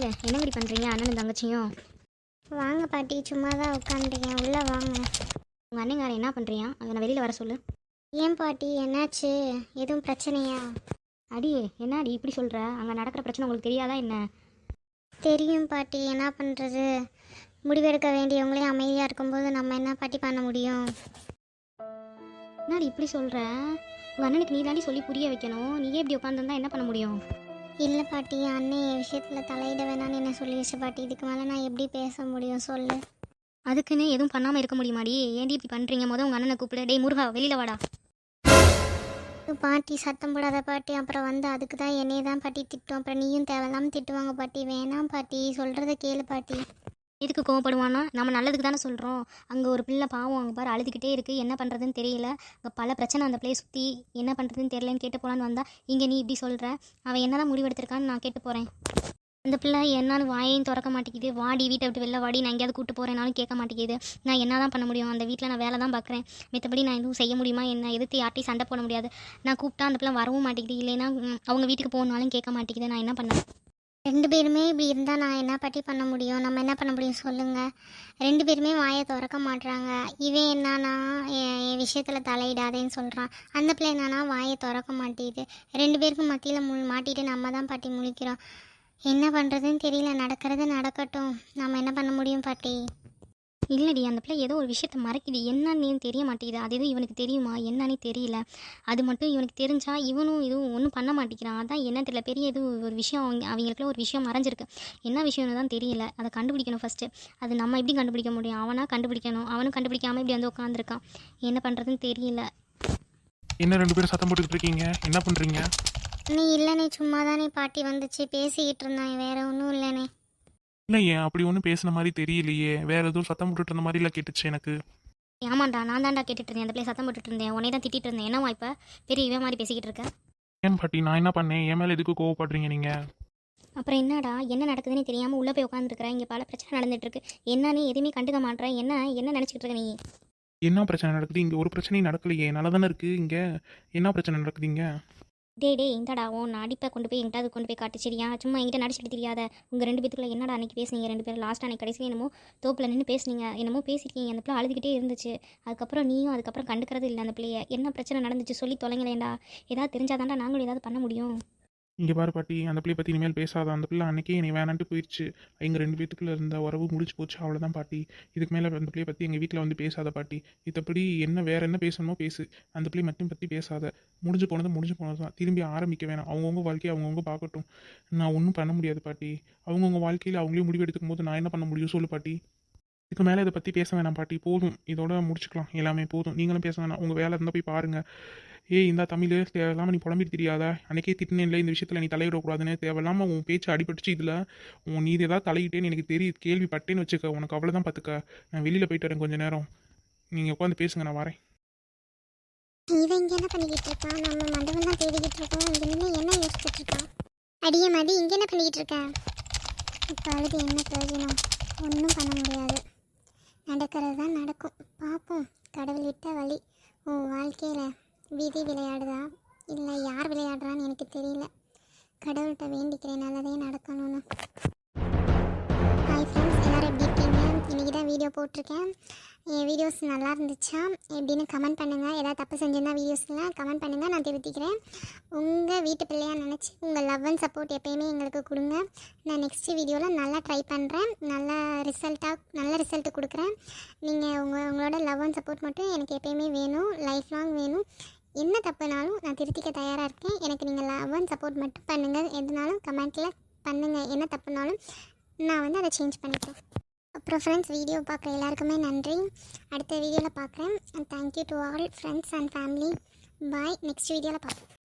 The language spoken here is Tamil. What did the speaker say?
அடியே தமிழ என்னங்கடி பண்ணுறீங்க அண்ணனும் தங்கச்சியும்? வாங்க பாட்டி சும்மா தான் உட்காந்துருக்கேன். உள்ளே வாங்க. உங்கள் அண்ணங்காரன் என்ன பண்ணுறியா அவனை வெளியில் வர சொல்லு. ஏன் பாட்டி என்னாச்சு? எதுவும் பிரச்சனையா? அடியே என்னடி இப்படி சொல்கிற அங்கே நடக்கிற பிரச்சனை உங்களுக்கு தெரியாதா என்ன? தெரியும் பாட்டி என்ன பண்ணுறது முடிவெடுக்க வேண்டியவங்களே அமைதியாக இருக்கும்போது நம்ம என்ன பாட்டி பண்ண முடியும்? என்னடி இப்படி சொல்கிற உங்கள் அண்ணனுக்கு நீ தாண்டி சொல்லி புரிய வைக்கணும். நீயே இப்படி உட்காந்துருந்தா என்ன பண்ண முடியும்? இல்லை பாட்டி அண்ணன் என் விஷயத்தில் தலையிட வேணாம்னு என்ன சொல்லிடுச்சு பாட்டி? இதுக்கு மேலே நான் எப்படி பேச முடியும்? சொல்லு. அதுக்குன்னு எதுவும் பண்ணாமல் இருக்க முடியுமாடி? ஏன்டி இப்படி பண்ணுறீங்க மொதல் உங்கள் அண்ணனை கூப்பிடு. டேய் முருகா வெளியில் வாடா. பாட்டி சத்தம் போடாத பாட்டி. அப்புறம் வந்து அதுக்கு தான் என்னைய தான் பாட்டி திட்டும். அப்புறம் நீயும் தேவையில்லாமல் திட்டுவாங்க பாட்டி. வேணாம் பாட்டி. சொல்கிறத கேளு பாட்டி. எதுக்கு கோவப்படுவான்னா நம்ம நல்லதுக்கு தானே சொல்கிறோம் அங்கே ஒரு பிள்ளை பாவம் அங்கே பாரு அழுதுகிட்டே இருக்குது என்ன பண்ணுறதுன்னு தெரியல. அங்கே பல பிரச்சனை அந்த பிள்ளையை சுற்றி என்ன பண்ணுறதுன்னு தெரியலன்னு கேட்டு போகலான்னு வந்தால் இங்கே நீ இப்படி சொல்கிற அவன் என்னதான் முடிவெடுத்திருக்கான்னு நான் கேட்டு போகிறேன் அந்த பிள்ளை என்னன்னு வாயையும் திறக்க மாட்டேங்குது. வாடி வீட்டை விட்டு வெளில வாடி நான் எங்கேயாவது கூட்டு போகிறேனாலும் கேட்க மாட்டேங்குது. நான் என்ன தான் பண்ண முடியும்? அந்த வீட்டில் நான் வேலை தான் பார்க்குறேன் மற்றபடி நான் எதுவும் செய்ய முடியுமா? என்ன எதிர்த்து யார்ட்டையும் சண்டை போட முடியாது. நான் கூப்பிட்டா அந்த பிள்ளை வரவும் மாட்டேங்குது. இல்லைன்னா அவங்க வீட்டுக்கு போகணுனாலும் கேட்க மாட்டேங்குது. நான் என்ன பண்ணேன் ரெண்டு பேருமே இப்படி இருந்தால் நான் என்ன பாட்டி பண்ண முடியும்? நம்ம என்ன பண்ண முடியும் சொல்லுங்கள் ரெண்டு பேருமே வாயை திறக்க மாட்றாங்க. இவன் என்னன்னா என் என் விஷயத்தில் தலையிடாதேன்னு சொல்கிறான் அந்த பிள்ளை என்னன்னா வாயை திறக்க மாட்டேங்குது ரெண்டு பேருக்கும் மத்தியில் மு மாட்டிட்டு நம்ம தான் பாட்டி முழிக்கிறோம். என்ன பண்ணுறதுன்னு தெரியல. நடக்கிறது நடக்கட்டும். நம்ம என்ன பண்ண முடியும் பாட்டி? இல்லடி அந்த பிள்ளை ஏதோ ஒரு விஷயத்த மறைக்குது. என்னன்னு தெரிய மாட்டேங்குது. அது எதுவும் இவனுக்கு தெரியுமா? என்னன்னே தெரியல. அது மட்டும் இவனுக்கு தெரிஞ்சா இவனும் இதுவும் ஒன்றும் பண்ண மாட்டேங்கிறான். அதான் என்ன தெரியல. பெரிய எதுவும் ஒரு விஷயம் அவங்க அவங்களுக்குள்ள ஒரு விஷயம் மறைஞ்சிருக்கு. என்ன விஷயம்னு தான் தெரியல. அதை கண்டுபிடிக்கணும் ஃபஸ்ட்டு அது நம்ம எப்படி கண்டுபிடிக்க முடியும்? அவனா கண்டுபிடிக்கணும். அவனும் கண்டுபிடிக்காம இப்படி வந்து உட்காந்துருக்கான் என்ன பண்ணுறதுன்னு தெரியல. என்ன ரெண்டு பேரும் சத்தம் போட்டுக்கிட்டு இருக்கீங்க? என்ன பண்ணுறீங்க நீ இல்லைனே சும்மா தானே பாட்டி வந்துச்சு. பேசிக்கிட்டு இருந்தான். வேற ஒன்றும் இல்லைனே. இல்லை ஏன் அப்படி ஒன்றும் பேசின மாதிரி தெரியலையே. வேற எதுவும் சத்தம் போட்டுட்டு இருந்த மாதிரிலாம் கேட்டுச்சு எனக்கு. ஆமாண்டா நான் தான்டா கேட்டுட்டு இருந்தேன். அந்த பிள்ளை சத்தம் போட்டுட்டு இருந்தேன். உடனே தான் திட்டிட்டு இருந்தேன். என்னவா இப்போ? பெரிய இவன் மாதிரி பேசிக்கிட்டு இருக்க? ஏன் பாட்டி நான் என்ன பண்ணேன்? என் மேலே எதுக்கு கோவப்படுறீங்க நீங்கள் அப்புறம் என்னடா? என்ன நடக்குதுன்னு தெரியாமல் உள்ளே போய் உட்காந்துருக்குறேன் இங்கே பல பிரச்சனை நடந்துட்டு இருக்கு என்னன்னு எதுவுமே கண்டுக்க மாட்டேன் என்ன என்ன நினச்சிக்கிட்டு இருக்க நீ? என்ன பிரச்சனை நடக்குது? இங்கே ஒரு பிரச்சனையும் நடக்கலையே. நல்லா தானே இருக்குது இங்கே? என்ன பிரச்சனை நடக்குது இங்கே? டே டே இந்தடா உன் அடிப்பை கொண்டு போய் எங்கிட்ட அது கொண்டு போய் காட்டு? சரியா? சும்மா என்கிட்ட நடிச்சிட்டு தெரியாத? உங்கள் ரெண்டு பேத்துக்குள்ள என்னடா அன்றைக்கி பேசுனீங்க? ரெண்டு பேரும் லாஸ்ட் அன்னைக்கு கடைசி என்னமோ தோப்பில் நின்று பேசுனீங்க. என்னமோ பேசியிருக்கீங்க அந்த பிள்ளை அழுதுகிட்டே இருந்துச்சு. அதுக்கப்புறம் நீயும் அதுக்கப்புறம் கண்டுக்கிறது இல்லை அந்த பிள்ளைய. என்ன பிரச்சனை நடந்துச்சு? சொல்லி தொலைங்களேன்டா ஏதாவது தெரிஞ்சாதான்டா நாங்களும் ஏதாவது பண்ண முடியும். இங்கே பாரு பாட்டி அந்த பிள்ளை பற்றி இனிமேல் பேசாத. அந்த பிள்ளை அன்னைக்கே என்னை வேணான்ட்டு போயிடுச்சு எங்கள் ரெண்டு பேத்துக்குள்ள இருந்த உறவு முடிச்சு போச்சு. அவ்வளோதான் பாட்டி. இதுக்கு மேலே அந்த பிள்ளையை பற்றி எங்கள் வீட்டில் வந்து பேசாத பாட்டி. இத்தப்படி என்ன வேறு என்ன பேசணுமோ பேசு. அந்த பிள்ளை மட்டும் பற்றி பேசாத. முடிஞ்சு போனது முடிஞ்சு போனது தான் திரும்பி ஆரம்பிக்க வேணாம். அவங்கவுங்க வாழ்க்கையை அவங்கவுங்க பார்க்கட்டும். நான் ஒன்றும் பண்ண முடியாது பாட்டி. அவங்கவுங்க வாழ்க்கையில் அவங்களே முடிவு எடுத்துக்கும் போது நான் என்ன பண்ண முடியும்? சொல்லு பாட்டி. இதுக்கு மேலே இதை பற்றி பேச வேணாம் பாட்டி. போதும். இதோட முடிச்சுக்கலாம். எல்லாமே போதும். நீங்களும் பேச வேணாம். உங்கள் வேலை இருந்தால் போய் பாருங்கள் ஏய் இந்த தமிழ் தேவையில்லாமல் நீ புலம்பிட்டு தெரியாதா. அன்னைக்கே திட்டினே இல்லை இந்த விஷயத்தில் நீ தலையிடக்கூடாதுன்னு. தேவையில்லாமல் உன் பேச்சு அடிபட்டுச்சு இதில். உன் நீ ஏதாவது தலையிட்டேன்னு எனக்கு தெரியுது கேள்விப்பட்டேன்னு வச்சுக்க. உனக்கு அவ்வளோதான் பார்த்துக்க நான் வெளியில் போயிட்டு வரேன் கொஞ்சம் நேரம். நீங்கள் உட்காந்து பேசுங்க நான் வரேன். இவன் இங்கே என்ன பண்ணிக்கிட்டு இருக்கான் நம்ம மண்டபம் தான் தேடிக்கிட்டு இருக்கோம். இங்கே நின்று என்ன யோசிச்சுட்டு இருக்கான் அடிய மாதிரி இங்கே என்ன பண்ணிக்கிட்டு இருக்கேன் இப்போ அழுது என்ன பிரயோஜனம்? ஒன்றும் பண்ண முடியாது. நடக்கிறது தான் நடக்கும். பார்ப்போம் கடவுள் விட்ட வழி. உன் வாழ்க்கையில் விதி விளையாடுதா? இல்லை யார் விளையாடுறான்னு எனக்கு தெரியல. கடவுள்கிட்ட வேண்டிக்கிறேன். நல்லதே நடக்கணும்னு. போட்டிருக்கேன். என் வீடியோஸ் நல்லா இருந்துச்சா? எப்படின்னு கமெண்ட் பண்ணுங்கள் ஏதாவது தப்பு செஞ்சிருந்தா வீடியோஸ்லாம் கமெண்ட் பண்ணுங்கள் நான் திருத்திக்கிறேன் உங்கள் வீட்டு பிள்ளையாக நினச்சி உங்கள் லவ் அண்ட் சப்போர்ட் எப்பயுமே எங்களுக்கு கொடுங்க. நான் நெக்ஸ்ட் வீடியோவில் நல்லா ட்ரை பண்ணுறேன் நல்ல ரிசல்ட்டாக நல்ல ரிசல்ட்டு கொடுக்குறேன். நீங்கள் உங்கள் உங்களோட லவ் அண்ட் சப்போர்ட் மட்டும் எனக்கு எப்பயுமே வேணும். லைஃப் லாங் வேணும். என்ன தப்புனாலும் நான் திருத்திக்க தயாராக இருக்கேன். எனக்கு நீங்கள் லவ் அண்ட் சப்போர்ட் மட்டும் பண்ணுங்கள் எதுனாலும் கமெண்ட்டில் பண்ணுங்கள் என்ன தப்புனாலும் நான் வந்து அதை சேஞ்ச் பண்ணிக்கிறேன். அப்புறம் ஃப்ரெண்ட்ஸ் வீடியோ பார்க்க எல்லாருக்குமே நன்றி. அடுத்த வீடியோவில் பார்க்குறேன். And thank you to all friends and family bye next வீடியோவில் பார்க்குறேன்